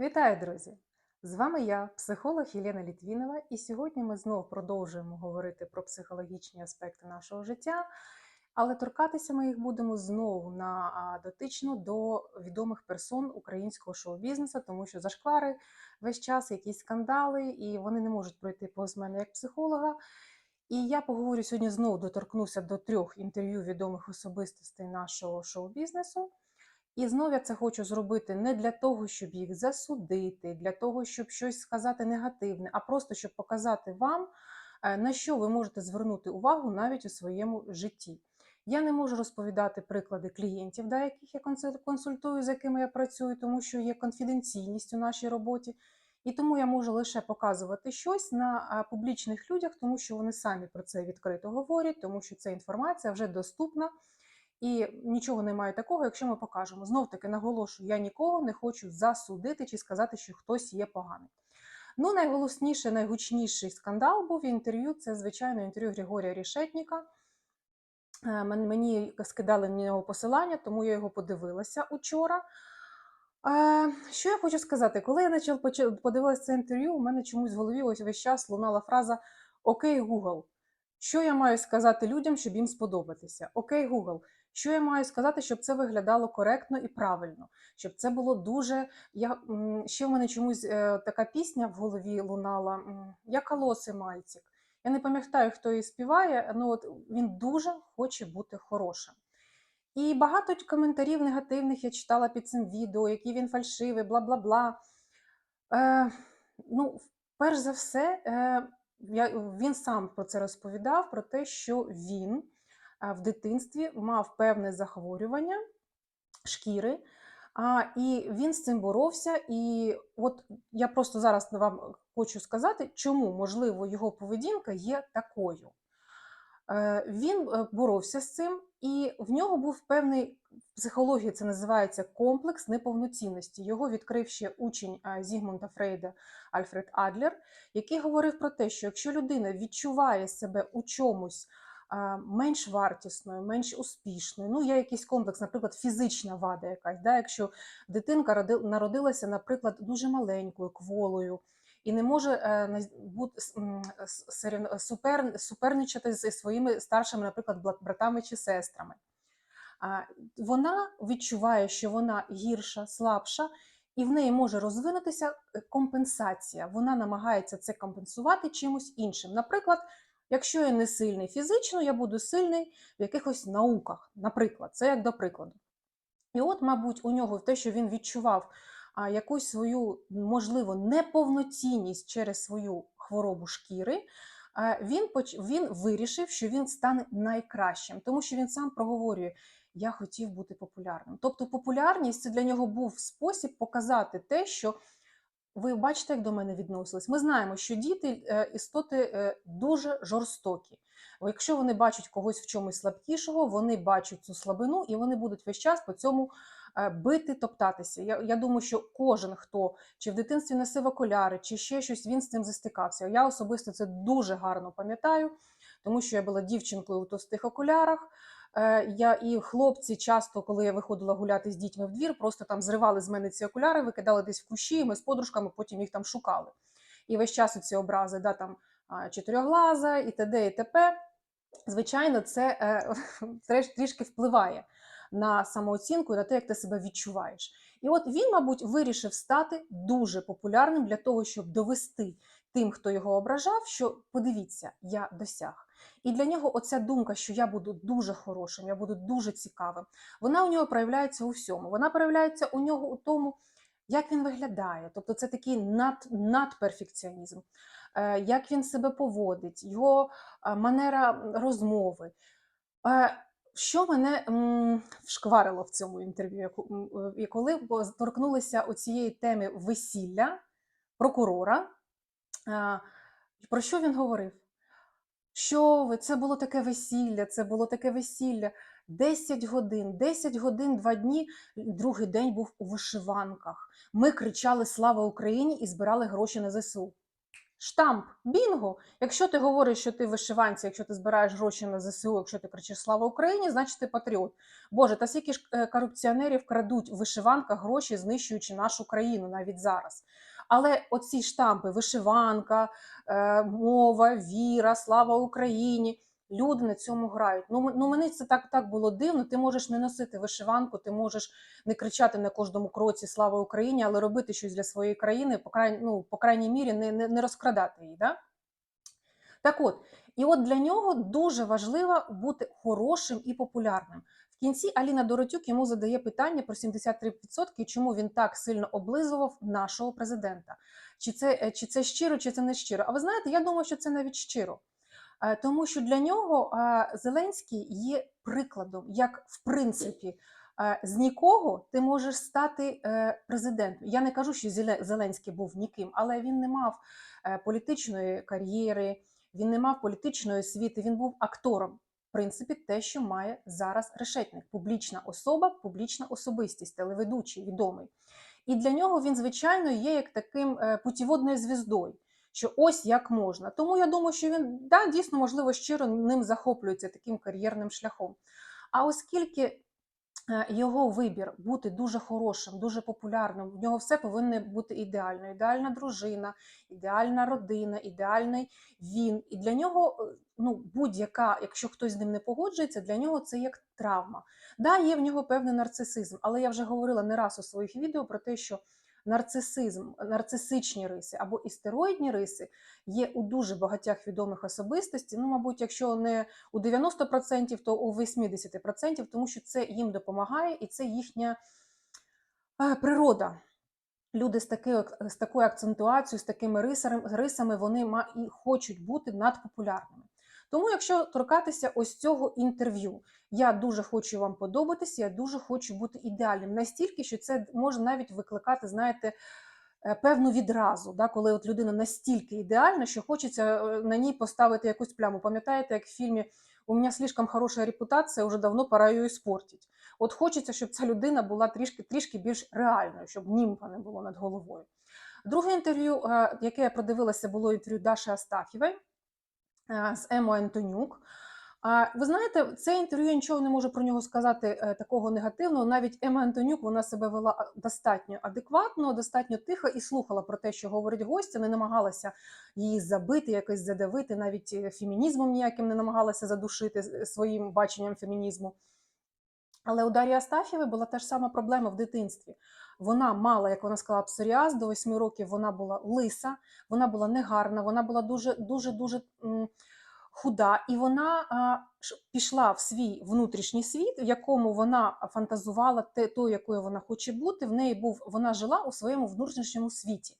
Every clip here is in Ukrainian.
Вітаю, друзі! З вами я, психолог Єлена Літвінова, і сьогодні ми знову продовжуємо говорити про психологічні аспекти нашого життя, але торкатися ми їх будемо знову на дотично до відомих персон українського шоу-бізнесу, тому що зашквари весь час, якісь скандали, і вони не можуть пройти повз мене як психолога. І я поговорю сьогодні знову доторкнуся до трьох інтерв'ю відомих особистостей нашого шоу-бізнесу. І знов я це хочу зробити не для того, щоб їх засудити, для того, щоб щось сказати негативне, а просто щоб показати вам, е, на що ви можете звернути увагу навіть у своєму житті. Я не можу розповідати приклади клієнтів, да, яких я консультую, з якими я працюю, тому що є конфіденційність у нашій роботі. І тому я можу лише показувати щось на публічних людях, тому що вони самі про це відкрито говорять, тому що ця інформація вже доступна. І нічого немає такого, якщо ми покажемо. Знов таки наголошую, я нікого не хочу засудити чи сказати, що хтось є поганий. Ну, найголосніший, найгучніший скандал був інтерв'ю. Це, звичайно, інтерв'ю Григорія Рішетніка. Е, Мені скидали на нього посилання, тому я його подивилася учора. Е, Що я хочу сказати? Коли я подивилася це інтерв'ю, у мене чомусь в голові ось весь час лунала фраза Окей, Google, що я маю сказати людям, щоб їм сподобатися? Окей, Google, що я маю сказати, щоб це виглядало коректно і правильно, щоб це було дуже. Я ще в мене чомусь е, така пісня в голові лунала. Я колоси мальчик. Я не пам'ятаю, хто її співає, але от він дуже хоче бути хорошим. І багато коментарів негативних я читала під цим відео, який він фальшивий, бла бла бла. Е, ну, перш за все, е, він сам про це розповідав: про те, що він е, в дитинстві мав певне захворювання шкіри, а, і він з цим боровся. І от я просто зараз вам хочу сказати, чому можливо його поведінка є такою. Е, Він е, боровся з цим, і в нього був певний в психології це називається комплекс неповноцінності. Його відкрив ще учень е, Зігмунда Фрейда Альфред Адлер, який говорив про те, що якщо людина відчуває себе у чомусь менш вартісною, менш успішною, ну є якийсь комплекс, наприклад, фізична вада якась, да, якщо дитинка роди- народилася, наприклад, дуже маленькою, кволою. І не може е, бути суперничати зі своїми старшими, наприклад, братами чи сестрами. Вона відчуває, що вона гірша, слабша, і в неї може розвинутися е, компенсація. Вона намагається це компенсувати чимось іншим. Наприклад, якщо я не сильний фізично, я буду сильний в якихось науках. Наприклад, це як до прикладу. І от, мабуть, у нього те, що він відчував якусь свою, можливо, неповноцінність через свою хворобу шкіри, він, поч- він вирішив, що він стане найкращим, тому що він сам проговорює. Я хотів бути популярним. Тобто популярність це для нього був спосіб показати те, що ви бачите, як до мене відносились. Ми знаємо, що діти е, істоти е, дуже жорстокі. Якщо вони бачать когось в чомусь слабкішого, вони бачать цю слабину і вони будуть весь час по цьому е, бити, топтатися. Я, я думаю, що кожен, хто чи в дитинстві носив окуляри, чи ще щось, він з цим застикався. Я особисто це дуже гарно пам'ятаю, тому що я була дівчинкою у товстих окулярах. Е, Я і хлопці часто, коли я виходила гуляти з дітьми в двір, просто там зривали з мене ці окуляри, викидали десь в кущі, і ми з подружками потім їх там шукали. І весь час ці образи, да, там а, чотирьохглаза і т.д. і т.п. Звичайно, це е, трішки впливає на самооцінку на те, як ти себе відчуваєш. І от він, мабуть, вирішив стати дуже популярним для того, щоб довести тим, хто його ображав, що подивіться, я досяг. І для нього оця думка, що я буду дуже хорошим, я буду дуже цікавим, вона у нього проявляється у всьому. Вона проявляється у нього у тому, як він виглядає. Тобто це такий над, надперфекціонізм, Е, як він себе поводить, його е, манера розмови. Що мене м, вшкварило в цьому інтерв'ю, е, і коли торкнулися оцієї теми весілля прокурора, про що він говорив? Що ви? Це було таке весілля, це було таке весілля. 10 годин, 10 годин, 2 дні. Другий день був у вишиванках. Ми кричали Слава Україні і збирали гроші на ЗСУ. Штамп, бінго. Якщо ти говориш, що ти вишиванці, якщо ти збираєш гроші на ЗСУ, якщо ти кричиш Слава Україні, значить ти патріот. Боже, та скільки ж е, корупціонерів крадуть в вишиванках гроші, знищуючи нашу країну навіть зараз. Але оці штампи: вишиванка, е, мова, віра, слава Україні. Люди на цьому грають. Ну, ну мені це так, так було дивно. Ти можеш не носити вишиванку, ти можеш не кричати на кожному кроці Слава Україні, але робити щось для своєї країни, по крайній, ну, по крайній мірі, не, не, не розкрадати її. Да? Так от, і от для нього дуже важливо бути хорошим і популярним. В кінці Аліна Доротюк йому задає питання про 73%, і чому він так сильно облизував нашого президента. Чи це, е, чи це щиро, чи це не щиро. А ви знаєте, я думаю, що це навіть щиро. Е, Тому що для нього е, Зеленський є прикладом, як в принципі е, з нікого ти можеш стати президентом. Я не кажу, що Зеленський був ніким, але він не мав політичної кар'єри, він не мав політичної освіти, він був актором. В принципі, те, що має зараз решетник. Публічна особа, публічна особистість, телеведучий, відомий. І для нього він, звичайно, є як таким путіводною звіздою що ось як можна. Тому я думаю, що він да, дійсно, можливо, щиро ним захоплюється таким кар'єрним шляхом. А оскільки е, його вибір бути дуже хорошим, дуже популярним, в нього все повинно бути ідеально. Ідеальна дружина, ідеальна родина, ідеальний він. І для нього е, ну, будь-яка, якщо хтось з ним не погоджується, для нього це як травма. Да, є в нього певний нарцисизм, але я вже говорила не раз у своїх відео про те, що нарцисизм, нарцисичні риси або істероїдні риси є у дуже багатьох відомих особистостей. Ну, мабуть, якщо не у 90%, то у 80%, тому що це їм допомагає і це їхня е, природа. Люди з такою, з такою акцентуацією, з такими рисами, рисами вони ма- і хочуть бути надпопулярними. Тому, якщо торкатися ось цього інтерв'ю, я дуже хочу вам подобатися, я дуже хочу бути ідеальним. Настільки, що це може навіть викликати, знаєте, е, певну відразу, да, коли от людина настільки ідеальна, що хочеться е, на ній поставити якусь пляму. Пам'ятаєте, як в фільмі У мене слишком хороша репутація, вже давно пора її спортити. От хочеться, щоб ця людина була трішки, трішки більш реальною, щоб німфа не було над головою. Друге інтерв'ю, е, яке я продивилася, було інтерв'ю Даші Астафєвої з Емою Антонюк. А ви знаєте, це інтерв'ю я нічого не можу про нього сказати е, такого негативного. Навіть Ема Антонюк вона себе вела достатньо адекватно, достатньо тихо і слухала про те, що говорить гостя, не намагалася її забити, якось задавити, навіть е, фемінізмом ніяким не намагалася задушити своїм баченням фемінізму. Але у Дар'ї Астафєвої була та ж сама проблема в дитинстві. Вона мала, як вона сказала, псоріаз, до 8 років вона була лиса, вона була негарна, вона була дуже дуже дуже худа, і вона а, пішла в свій внутрішній світ, в якому вона фантазувала те, то, якою вона хоче бути. В неї був вона жила у своєму внутрішньому світі.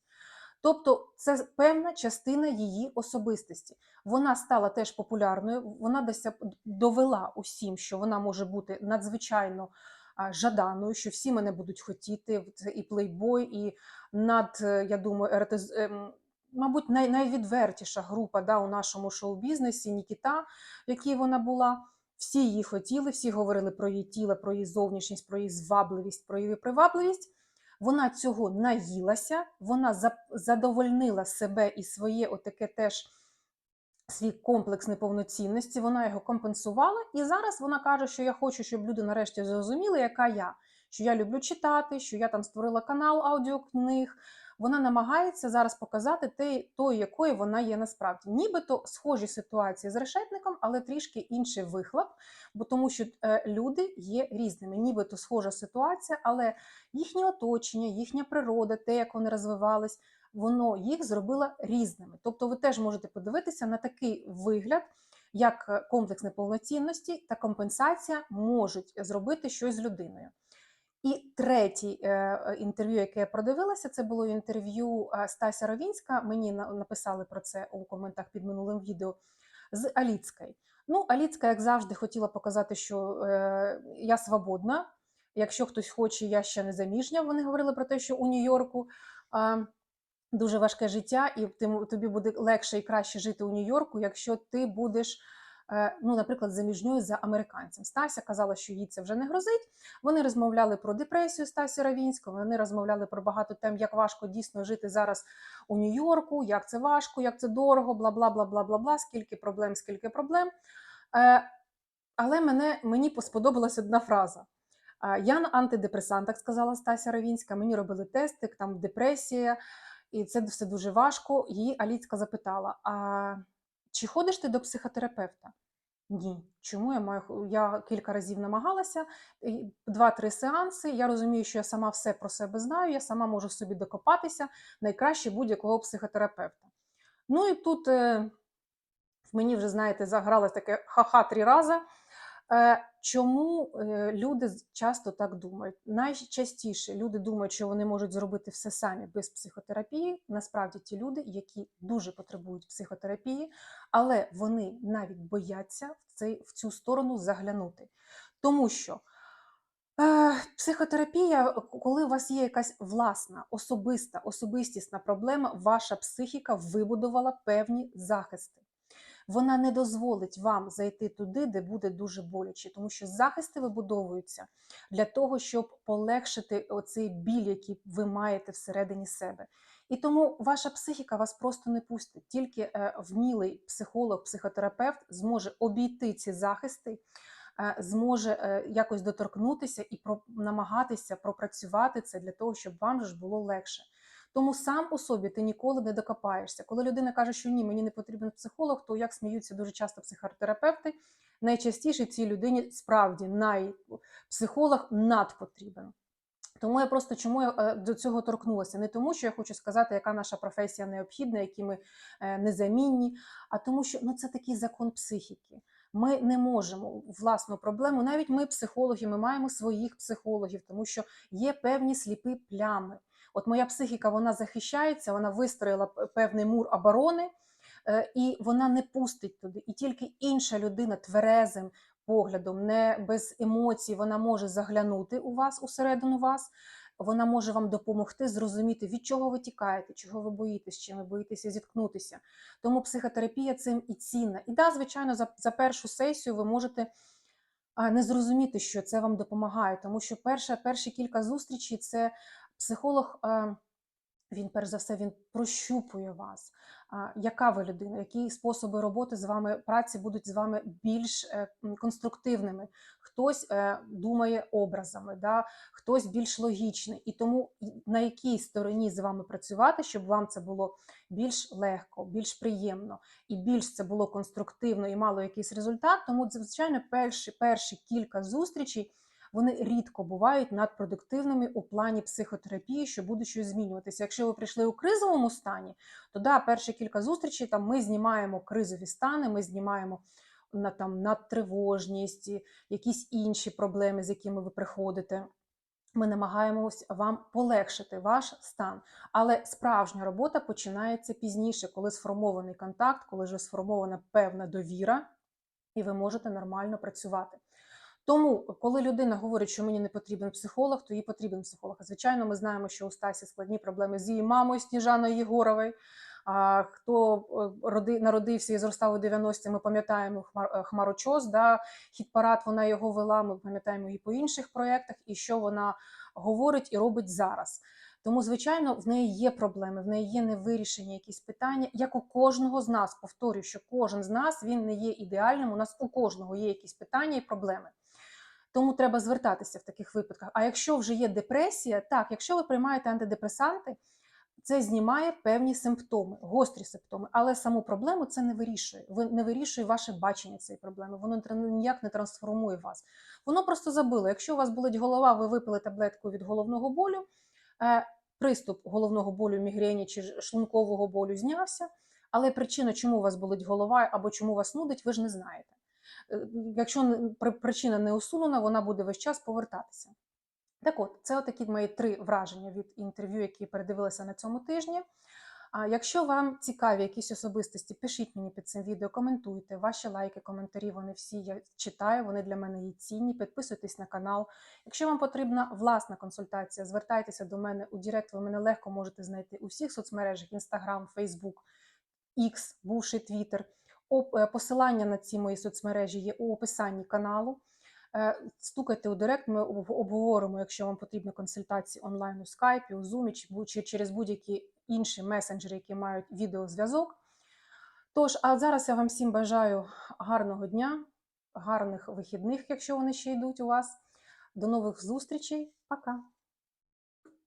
Тобто це певна частина її особистості. Вона стала теж популярною. Вона десь довела усім, що вона може бути надзвичайно жаданою, що всі мене будуть хотіти. Це і плейбой, і над, е, я думаю, ертез... ем, мабуть, най... найвідвертіша група да, у нашому шоу-бізнесі Нікіта, в якій вона була. Всі її хотіли, всі говорили про її тіло, про її зовнішність, про її звабливість, про її привабливість. Вона цього наїлася, вона за- задовольнила себе і своє отаке теж свій комплекс неповноцінності, вона його компенсувала. І зараз вона каже, що я хочу, щоб люди нарешті зрозуміли, яка я. Що я люблю читати, що я там створила канал аудіокниг. Вона намагається зараз показати те, тою, якою вона є насправді. Нібито схожі ситуації з решетником, але трішки інший вихлоп, бо тому що е, люди є різними. Нібито схожа ситуація, але їхнє оточення, їхня природа, те, як вони розвивались, воно їх зробило різними. Тобто, ви теж можете подивитися на такий вигляд, як е, комплекс неповноцінності та компенсація можуть зробити щось з людиною. І третє е, інтерв'ю, яке я продивилася, це було інтерв'ю е, Стася Ровінська. Мені написали про це у коментах під минулим відео з Аліцькою. Ну, Аліцька, як завжди, хотіла показати, що е, я свободна. Якщо хтось хоче, я ще не заміжня. Вони говорили про те, що у Нью-Йорку е, дуже важке життя, і тобі буде легше і краще жити у Нью-Йорку, якщо ти будеш е, ну, наприклад, заміжньою за американцем. Стася казала, що їй це вже не грозить. Вони розмовляли про депресію Стасі Равінського, вони розмовляли про багато тем, як важко дійсно жити зараз у Нью-Йорку, як це важко, як це дорого, бла бла бла бла бла бла, скільки проблем, скільки проблем. Е, але мене, мені сподобалась одна фраза. Я на антидепресантах, сказала Стася Равінська, мені робили тести, там депресія, і це все дуже важко. Її Аліцька запитала: а чи ходиш ти до психотерапевта? Ні. Чому я маю я кілька разів намагалася, два-три сеанси. Я розумію, що я сама все про себе знаю, я сама можу собі докопатися найкраще будь-якого психотерапевта. Ну і тут е, в мені вже, знаєте, загралось таке ха-ха три рази. Е, Чому е, люди часто так думають? Найчастіше люди думають, що вони можуть зробити все самі без психотерапії. Насправді ті люди, які дуже потребують психотерапії, але вони навіть бояться в, цей, в цю сторону заглянути. Тому що е, психотерапія, коли у вас є якась власна, особиста, особистісна проблема, ваша психіка вибудувала певні захисти вона не дозволить вам зайти туди, де буде дуже боляче, тому що захисти вибудовуються для того, щоб полегшити оцей біль, який ви маєте всередині себе. І тому ваша психіка вас просто не пустить. Тільки е, вмілий психолог, психотерапевт зможе обійти ці захисти, е, зможе е, якось доторкнутися і намагатися пропрацювати це для того, щоб вам ж було легше. Тому сам у собі ти ніколи не докопаєшся. Коли людина каже, що ні, мені не потрібен психолог, то як сміються дуже часто психотерапевти, найчастіше цій людині справді най... психолог надпотрібен. Тому я просто чому я е, до цього торкнулася? Не тому, що я хочу сказати, яка наша професія необхідна, які ми е, незамінні, а тому, що ну, це такий закон психіки. Ми не можемо власну проблему, навіть ми, психологи, ми маємо своїх психологів, тому що є певні сліпі плями. От моя психіка вона захищається, вона вистроїла певний мур оборони, е, і вона не пустить туди. І тільки інша людина тверезим поглядом, не без емоцій, вона може заглянути у вас усередину вас. Вона може вам допомогти зрозуміти, від чого ви тікаєте, чого ви боїтесь, чим ви боїтеся зіткнутися. Тому психотерапія цим і цінна. І да, звичайно, за, за першу сесію ви можете не зрозуміти, що це вам допомагає, тому що перша, перші кілька зустрічей це психолог. Він, перш за все, він прощупує вас, яка ви людина, які способи роботи з вами праці будуть з вами більш е, конструктивними. Хтось е, думає образами, да? хтось більш логічний. І тому на якій стороні з вами працювати, щоб вам це було більш легко, більш приємно і більш це було конструктивно і мало якийсь результат. Тому, звичайно, перші, перші кілька зустрічей вони рідко бувають надпродуктивними у плані психотерапії, що буде щось змінюватися. Якщо ви прийшли у кризовому стані, то да, перші кілька зустрічей там ми знімаємо кризові стани, ми знімаємо на там надтривожність, якісь інші проблеми, з якими ви приходите. Ми намагаємось вам полегшити ваш стан, але справжня робота починається пізніше, коли сформований контакт, коли вже сформована певна довіра, і ви можете нормально працювати. Тому, коли людина говорить, що мені не потрібен психолог, то їй потрібен психолог. Звичайно, ми знаємо, що у Стасі складні проблеми з її мамою Сніжаною Єгоровою. А хто е, роди, народився і зростав у 90-ті, ми пам'ятаємо Хмар, е, Хмарочос, да, хіт-парад вона його вела, ми пам'ятаємо її по інших проєктах, і що вона говорить і робить зараз. Тому, звичайно, в неї є проблеми, в неї є невирішені якісь питання, як у кожного з нас. Повторюю, що кожен з нас він не є ідеальним. У нас у кожного є якісь питання і проблеми. Тому треба звертатися в таких випадках. А якщо вже є депресія, так, якщо ви приймаєте антидепресанти, це знімає певні симптоми, гострі симптоми, але саму проблему це не вирішує. Ви не вирішує ваше бачення цієї проблеми. Воно ніяк не трансформує вас. Воно просто забило. Якщо у вас болить голова, ви випили таблетку від головного болю, е, приступ головного болю, мігрені чи шлункового болю знявся. Але причина, чому у вас болить голова або чому вас нудить, ви ж не знаєте. Е, Якщо при- причина не усунена, вона буде весь час повертатися. Так от, це отакі мої три враження від інтерв'ю, які передивилися на цьому тижні. А якщо вам цікаві якісь особистості, пишіть мені під цим відео, коментуйте. Ваші лайки, коментарі, вони всі я читаю, вони для мене є цінні. Підписуйтесь на канал. Якщо вам потрібна власна консультація, звертайтеся до мене у Директ. Ви мене легко можете знайти у всіх соцмережах: Instagram, Facebook, X, бувший Twitter. Е, Посилання на ці мої соцмережі є у описанні каналу. Е, Стукайте у директ, ми обговоримо, якщо вам потрібна консультація онлайн у скайпі, у зумі чи через будь-які інші месенджери, які мають відеозв'язок. Тож, а зараз я вам всім бажаю гарного дня, гарних вихідних, якщо вони ще йдуть у вас. До нових зустрічей. Пока!